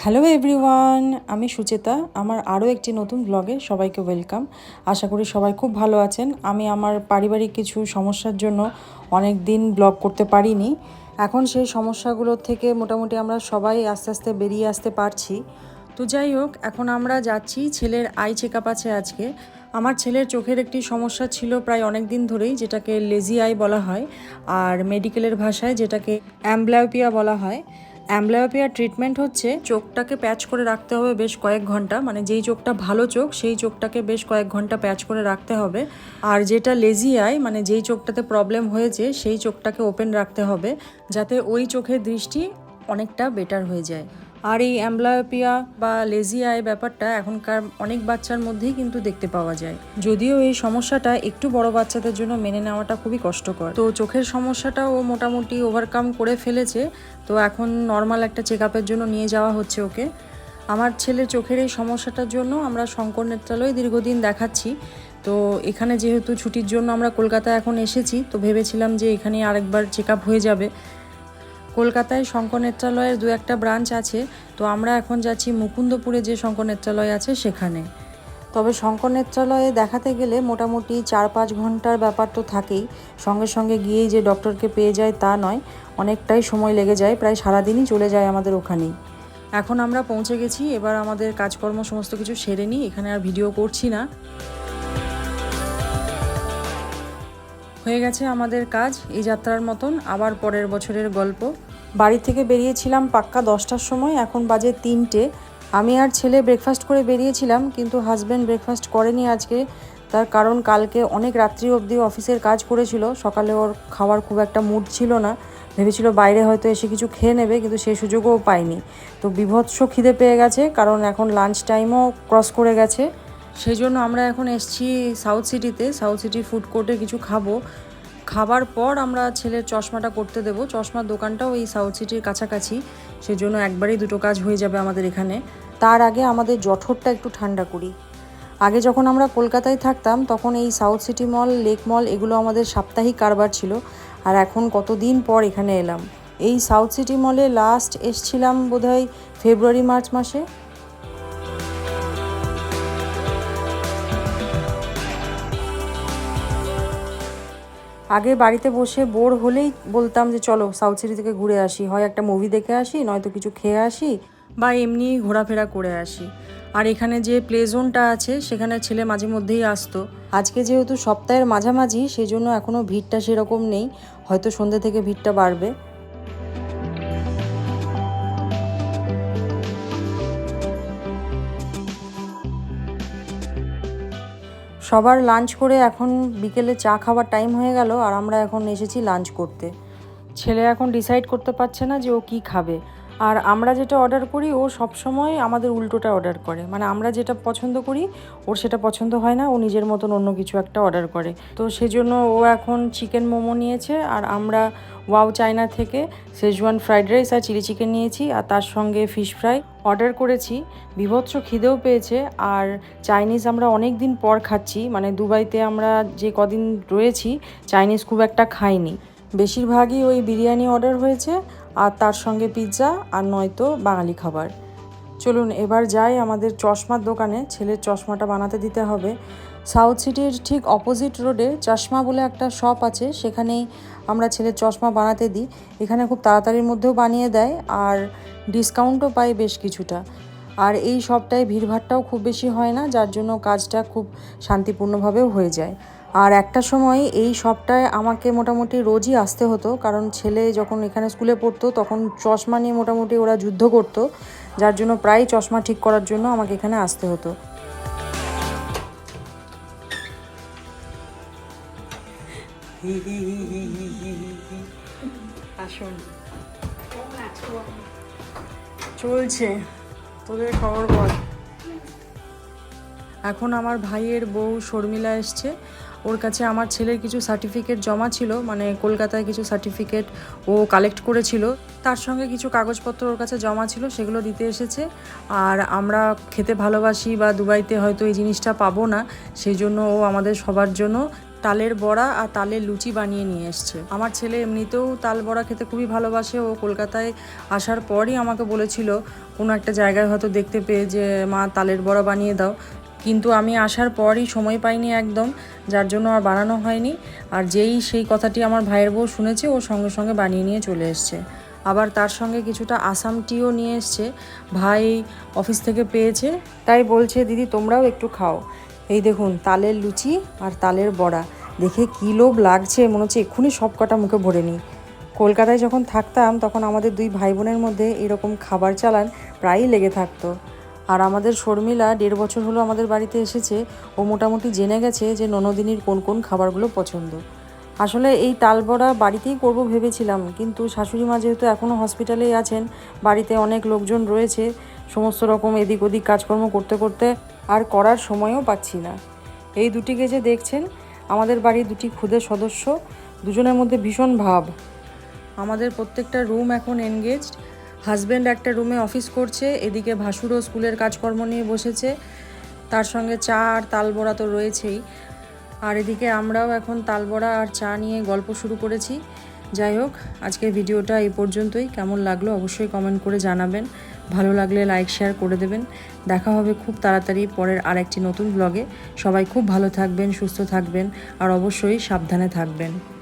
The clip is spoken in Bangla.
হ্যালো এভরিওয়ান, আমি সুচেতা। আমার আরও একটি নতুন ব্লগে সবাইকে ওয়েলকাম। আশা করি সবাই খুব ভালো আছেন। আমি আমার পারিবারিক কিছু সমস্যার জন্য অনেক দিন ব্লগ করতে পারিনি। এখন সেই সমস্যাগুলোর থেকে মোটামুটি আমরা সবাই আস্তে আস্তে বেরিয়ে আসতে পারছি। তো যাই হোক, এখন আমরা যাচ্ছি। ছেলের আই চেক আপ আছে আজকে। আমার ছেলের চোখের একটি সমস্যা ছিল প্রায় অনেক দিন ধরেই, যেটাকে লেজি আই বলা হয়, আর মেডিকেলের ভাষায় যেটাকে অ্যাম্বলায়োপিয়া বলা হয়। অ্যাম্বলায়োপিয়ার ট্রিটমেন্ট হচ্ছে চোখটাকে প্যাচ করে রাখতে হবে বেশ কয়েক ঘণ্টা। মানে যেই চোখটা ভালো চোখ, সেই চোখটাকে বেশ কয়েক ঘণ্টা প্যাচ করে রাখতে হবে। আর যেটা লেজি আই মানে যেই চোখটাতে প্রবলেম হয়েছে, সেই চোখটাকে ওপেন রাখতে হবে, যাতে ওই চোখের দৃষ্টি অনেকটা বেটার হয়ে যায়। আর এই অ্যাম্বলায়োপিয়া বা লেজি আই ব্যাপারটা এখনকার অনেক বাচ্চার মধ্যেই কিন্তু দেখতে পাওয়া যায়। যদিও এই সমস্যাটা একটু বড় বাচ্চাদের জন্য মেনে নেওয়াটা খুবই কষ্টকর। তো চোখের সমস্যাটা ও মোটামুটি ওভারকাম করে ফেলেছে। তো এখন নর্মাল একটা চেক জন্য নিয়ে যাওয়া হচ্ছে ওকে। আমার ছেলের চোখের এই সমস্যাটার জন্য আমরা শঙ্কর নেত্রালয় দীর্ঘদিন দেখাচ্ছি। তো এখানে যেহেতু ছুটির জন্য আমরা কলকাতায় এখন এসেছি, তো ভেবেছিলাম যে এখানে আরেকবার চেক হয়ে যাবে। কলকাতায় শঙ্কর নেত্রালয়ের দু একটা ব্রাঞ্চ আছে, তো আমরা এখন যাচ্ছি মুকুন্দপুরে যে শঙ্কর নেত্রালয় আছে সেখানে। তবে শঙ্কর নেত্রালয়ে দেখাতে গেলে মোটামুটি চার পাঁচ ঘণ্টার ব্যাপার তো থাকেই। সঙ্গে সঙ্গে গিয়েই যে ডক্টরকে পেয়ে যায় তা নয়, অনেকটাই সময় লেগে যায়, প্রায় সারাদিনই চলে যায় আমাদের ওখানেই। এখন আমরা পৌঁছে গেছি, এবার আমাদের কাজকর্ম সমস্ত কিছু সেরে নিই, এখানে আর ভিডিও করছি না। হয়ে গেছে আমাদের কাজ, এই যাত্রার মতন। আবার পরের বছরের গল্প। বাড়ি থেকে বেরিয়েছিলাম পাক্কা দশটার সময়, এখন বাজে তিনটে। আমি আর ছেলে ব্রেকফাস্ট করে বেরিয়েছিলাম, কিন্তু হাজব্যান্ড ব্রেকফাস্ট করেনি আজকে। তার কারণ কালকে অনেক রাত্রি অবধি অফিসের কাজ করেছিল। সকালে ওর খাওয়ার খুব একটা মুড ছিল না। ভেবেছিল বাইরে হয়তো এসে কিছু খেয়ে নেবে, কিন্তু সেই সুযোগও পায়নি। তো বিভৎস খিদে পেয়ে গেছে, কারণ এখন লাঞ্চ টাইমও ক্রস করে গেছে। সেই জন্য আমরা এখন এসছি সাউথ সিটিতে সাউথ সিটি ফুড কোর্টে কিছু খাব। খাবার পর আমরা ছেলের চশমাটা করতে দেবো। চশমার দোকানটাও এই সাউথ সিটির কাছাকাছি। সেই জন্য একবারেই দুটো কাজ হয়ে যাবে আমাদের এখানে। তার আগে আমাদের জঠরটা একটু ঠান্ডা করি। আগে যখন আমরা কলকাতায় থাকতাম, তখন এই South City Mall Lake Mall এগুলো আমাদের সাপ্তাহিক কারবার ছিল। আর এখন কতদিন পর এখানে এলাম? এই সাউথ সিটি মলে লাস্ট এসছিলাম বোধহয় ফেব্রুয়ারি মার্চ মাসে। আগে বাড়িতে বসে বোর হলেই বলতাম যে চলো সাউথ সিটি থেকে ঘুরে আসি, হয় একটা মুভি দেখে আসি, নয়তো কিছু খেয়ে আসি বা এমনি ঘোরাফেরা করে আসি। আর এখানে যে প্লে জোনটা আছে, সেখানে ছেলে মাঝে মধ্যেই আসতো। আজকে যেহেতু সপ্তাহের মাঝামাঝি সেই জন্য এখনও ভিড়টা সেরকম নেই। হয়তো সন্ধ্যে থেকে ভিড়টা বাড়বে। সবার লাঞ্চ করে এখন বিকেলে চা খাওয়ার টাইম হয়ে গেল আর আমরা এখন এসেছি লাঞ্চ করতে। ছেলে এখন ডিসাইড করতে পারছে না যে ও কি খাবে। আর আমরা যেটা অর্ডার করি, ও সব সময় আমাদের উল্টোটা অর্ডার করে। মানে আমরা যেটা পছন্দ করি, ওর সেটা পছন্দ হয় না, ও নিজের মতন অন্য কিছু একটা অর্ডার করে। তো সেজন্য ও এখন চিকেন মোমো নিয়েছে, আর আমরা ওয়াও চায়না থেকে সেজওয়ান ফ্রাইড রাইস আর চিলি চিকেন নিয়েছি, আর তার সঙ্গে ফিশ ফ্রাই অর্ডার করেছি। বিভৎস খিদেও পেয়েছে, আর চাইনিজ আমরা অনেক দিন পর খাচ্ছি মানে দুবাইতে আমরা যে কদিন রয়েছি চাইনিজ খুব একটা খাইনি। বেশিরভাগই ওই বিরিয়ানি অর্ডার হয়েছে আর তার সঙ্গে পিৎজা আর নয়তো বাঙালি খাবার। চলুন, এবার যাই আমাদের চশমার দোকানে। ছেলের চশমাটা বানাতে দিতে হবে। সাউথ সিটির ঠিক অপোজিট রোডে চশমা বলে একটা শপ আছে। সেখানেই আমরা ছেলের চশমা বানাতে দিই। এখানে খুব তাড়াতাড়ির মধ্যেও বানিয়ে দেয় আর ডিসকাউন্টও পাই বেশ কিছুটা। আর এই শপটায় ভিড়ভাড়টাও খুব বেশি হয় না, যার জন্য কাজটা খুব শান্তিপূর্ণভাবেও হয়ে যায়। আর একটা সময় এই শপটায় আমাকে মোটামুটি রোজই আসতে হতো কারণ ছেলে যখন এখানে স্কুলে পড়তো তখন চশমা নিয়ে মোটামুটি ওরা যুদ্ধ করতো যার জন্য প্রায় চশমা ঠিক করার জন্য আমাকে এখানে আসতে হতো। আসুন। চলছে। তোদের খবর বল। এখন আমার ভাইয়ের বউ শর্মিলা এসছে। ওর কাছে আমার ছেলের কিছু সার্টিফিকেট জমা ছিল মানে কলকাতায় কিছু সার্টিফিকেট ও কালেক্ট করেছিল। তার সঙ্গে কিছু কাগজপত্র ওর কাছে জমা ছিল, সেগুলো দিতে এসেছে। আর আমরা খেতে ভালোবাসি বা দুবাইতে হয়তো এই জিনিসটা পাবো না সেই জন্য ও আমাদের সবার জন্য তালের বড়া আর তালের লুচি বানিয়ে নিয়ে এসছে। আমার ছেলে এমনিতেও তাল বড়া খেতে খুবই ভালোবাসে। ও কলকাতায় আসার পরই আমাকে বলেছিল, কোনো একটা জায়গায় হয়তো দেখতে পেয়ে যে, মা, তালের বড়া বানিয়ে দাও। কিন্তু আমি আসার পরই সময় পাইনি একদম, যার জন্য আর বানানো হয়নি। আর যেই সেই কথাটি আমার ভাইয়ের বউ শুনেছে, ও সঙ্গে সঙ্গে বানিয়ে নিয়ে চলে এসছে। আবার তার সঙ্গে কিছুটা আসাম টিও নিয়ে এসছে। ভাই অফিস থেকে পেয়েছে, তাই বলছে, দিদি, তোমরাও একটু খাও। এই দেখুন, তালের লুচি আর তালের বড়া। দেখে কী লোভ লাগছে, মনে হচ্ছে এক্ষুনি সব কটা মুখে ভরে নিই। কলকাতায় যখন থাকতাম, তখন আমাদের দুই ভাই বোনের মধ্যে এরকম খাবার চালান প্রায়ই লেগে থাকতো। আর আমাদের শর্মিলা দেড় বছর হলো আমাদের বাড়িতে এসেছে। ও মোটামুটি জেনে গেছে যে ননদিনীর কোন কোন খাবারগুলো পছন্দ। আসলে এই তালবড়া বাড়িতেই করব ভেবেছিলাম, কিন্তু শাশুড়ি মা যেহেতু এখনও হসপিটালেই আছেন, বাড়িতে অনেক লোকজন রয়েছে, সমস্ত রকম এদিক ওদিক কাজকর্ম করতে করতে আর করার সময়ও পাচ্ছি না। এই দুটিকে যে দেখছেন, আমাদের বাড়ির দুটি খুদের সদস্য, দুজনের মধ্যে ভীষণ ভাব। আমাদের প্রত্যেকটা রুম এখন এনগেজড হাজব্যান্ড একটা রুমে অফিস করছে, এদিকে ভাসুরও স্কুলের কাজকর্ম নিয়ে বসেছে, তার সঙ্গে চা আর তালবড়া তো রয়েছেই। আর এদিকে আমরাও এখন তালবড়া আর চা নিয়ে গল্প শুরু করেছি। যাই হোক, আজকের ভিডিওটা এই পর্যন্তই। কেমন লাগল অবশ্যই কমেন্ট করে জানাবেন। ভালো লাগলে লাইক শেয়ার করে দেবেন। দেখা হবে খুব তাড়াতাড়ি পরের আর একটি নতুন ব্লগে সবাই খুব ভালো থাকবেন, সুস্থ থাকবেন, আর অবশ্যই সাবধানে থাকবেন।